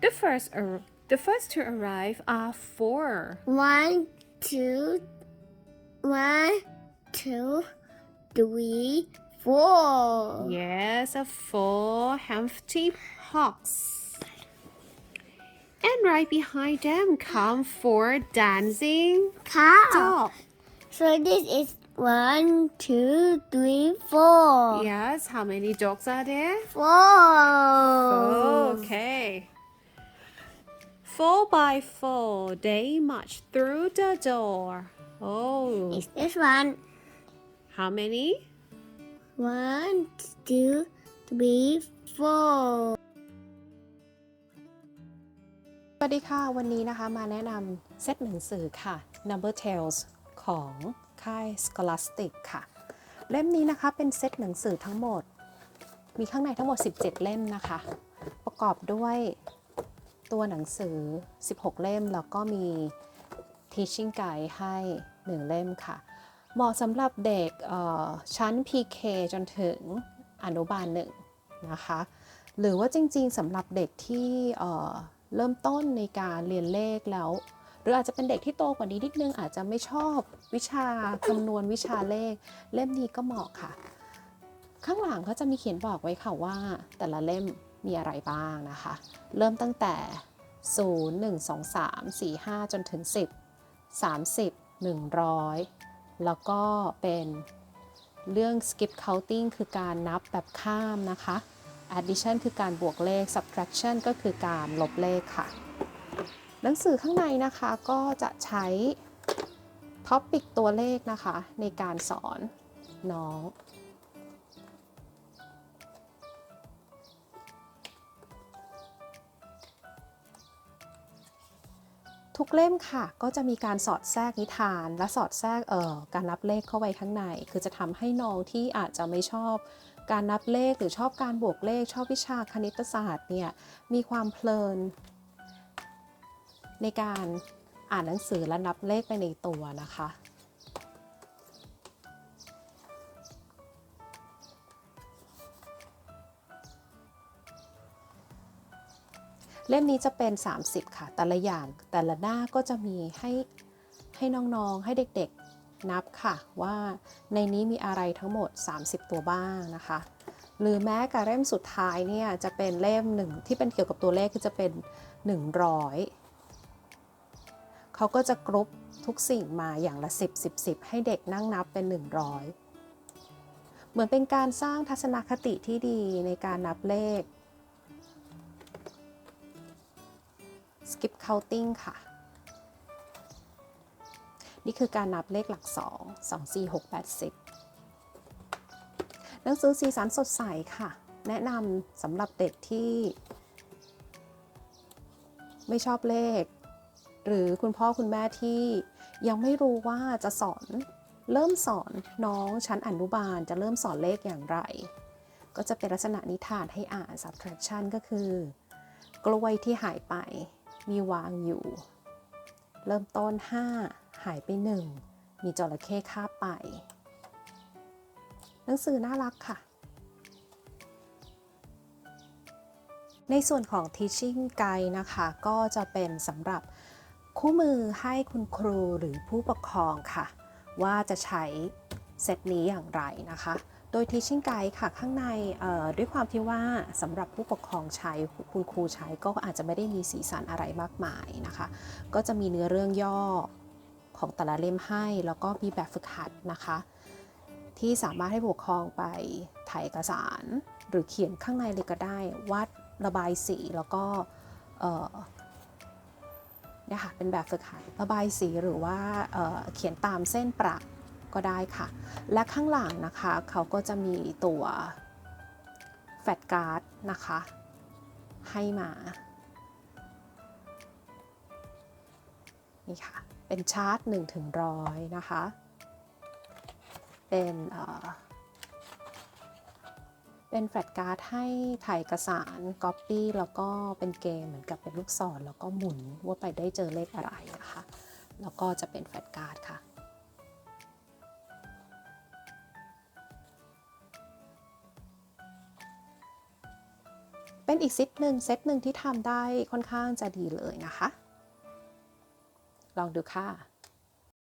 The first, ar- the first to arrive are four. One, two, one, two, three, four. Yes, a four empty box. And right behind them come four dancing Cow. dogs. So this is one, two, three, four. Yes, how many dogs are there? Four. Okay. Four by four, they march through the door. Oh, Is this one? how many? One, two, three, four. สวัสดีค่ะ วันนี้นะคะมาแนะนำเซตหนังสือค่ะ Number Tales ของ ค่าย Scholastic ค่ะ เล่มนี้นะคะเป็นเซตหนังสือทั้งหมด มีข้างในทั้งหมด 17 เล่มนะคะ ประกอบด้วยตัวหนังสือ 16 เล่ม แล้วก็มี Teaching Guide ให้ 1 เล่มค่ะ เหมาะสำหรับเด็กชั้น PK จนถึงอนุบาลหนึ่งนะคะ หรือว่าจริงๆสำหรับเด็กที่เริ่มต้นในการเรียนเลขแล้ว หรืออาจจะเป็นเด็กที่โตกว่านี้นิดนึงอาจจะไม่ชอบวิชาคำนวณวิชาเลข เล่มนี้ก็เหมาะค่ะ ข้างหลังเขาจะมีเขียนบอกไว้ค่ะว่า แต่ละเล่มมีอะไรบ้างนะคะ เริ่มตั้งแต่ 0 1 2 3 4 5 จนถึง 10 30 100 แล้วก็เป็นเรื่อง skip counting คือการนับแบบข้ามนะคะ addition คือการบวกเลข subtraction ก็คือการลบเลขค่ะ หนังสือข้างในนะคะก็จะใช้ท็อปิกตัวเลขนะคะในการสอนน้องทุกเล่มค่ะก็จะมีการสอดแทรกนิทาน และสอดแทรกเอ่อการนับเลขเข้าไว้ข้างใน คือจะทำให้น้องที่อาจจะไม่ชอบ การนับเลขหรือชอบการบวกเลขชอบวิชาคณิตศาสตร์เนี่ยมีความเพลิน ในการอ่านหนังสือและนับเลขไปในตัวนะคะ เล่มนี้จะเป็น 30 ค่ะ แต่ละอย่างแต่ละหน้าก็จะมีให้ให้น้องๆให้เด็กๆนับค่ะว่าในนี้มีอะไรทั้งหมด 30 ตัวบ้างนะคะหรือแม้กับเล่มสุดท้ายเนี่ยจะเป็นเล่มหนึ่งที่เป็นเกี่ยวกับตัวเลขคือจะเป็น 100 เขาก็จะกรุ๊ปทุกสิ่งมาอย่างละ 10 10 10 ให้เด็กนั่งนับเป็น 100 เหมือนเป็นการสร้างทัศนคติที่ดีในการนับเลข skip counting ค่ะ นี่คือการนับเลขหลัก 2 2 4 6 8 10 หนังสือสีสันสดใสค่ะ แนะนำสำหรับเด็กที่ไม่ชอบเลข หรือคุณพ่อคุณแม่ที่ยังไม่รู้ว่าจะสอนเริ่มสอนน้องชั้นอนุบาลจะเริ่มสอนเลขอย่างไร ก็จะเป็นลักษณะนิทานให้อ่าน subtraction ก็คือ กล้วยที่หายไปมีวางอยู่ เริ่มต้น 5 หายไป 1 มีจระเข้คาบไป หนังสือน่ารักค่ะ ในส่วนของ Teaching Guide นะคะ ก็จะเป็นสำหรับ คู่มือให้คุณครูหรือผู้ปกครองค่ะ ว่าจะใช้เซตนี้อย่างไรนะคะ โดย Teaching Guide ค่ะ ข้างในด้วยความที่ว่าสำหรับผู้ปกครองใช้คุณครูใช้ก็อาจจะไม่ได้มีสีสันอะไรมากมายนะคะ ก็จะมีเนื้อเรื่องย่อของแต่ละเล่มให้ แล้วก็มีแบบฝึกหัดนะคะ ที่สามารถให้ผู้ปกครองไปถ่ายเอกสาร หรือเขียนข้างในเลยก็ได้วาดระบายสีแล้วก็ เนี่ยค่ะเป็นแบบฝึกหัดระบายสีหรือว่าเเขียนตามเส้นประก็ได้ค่ะ และข้างหลังนะคะเขาก็จะมีตัวแฟลชการ์ดนะคะ ให้มานี่ค่ะ เป็นชาร์ต1ถึง100นะคะ เป็น เป็นแฟลชการ์ดให้ถ่ายเอกสารก๊อปปี้แล้วก็เป็นเกมเหมือนกับเป็นลูกศรแล้วก็หมุนว่าไปได้เจอเลขอะไรนะคะแล้วก็จะเป็นแฟลชการ์ดค่ะเป็นเป็นอีกเซตหนึ่งเซตหนึ่งที่ทำได้ค่อนข้างจะดีเลยนะคะ ลองดูค่ะ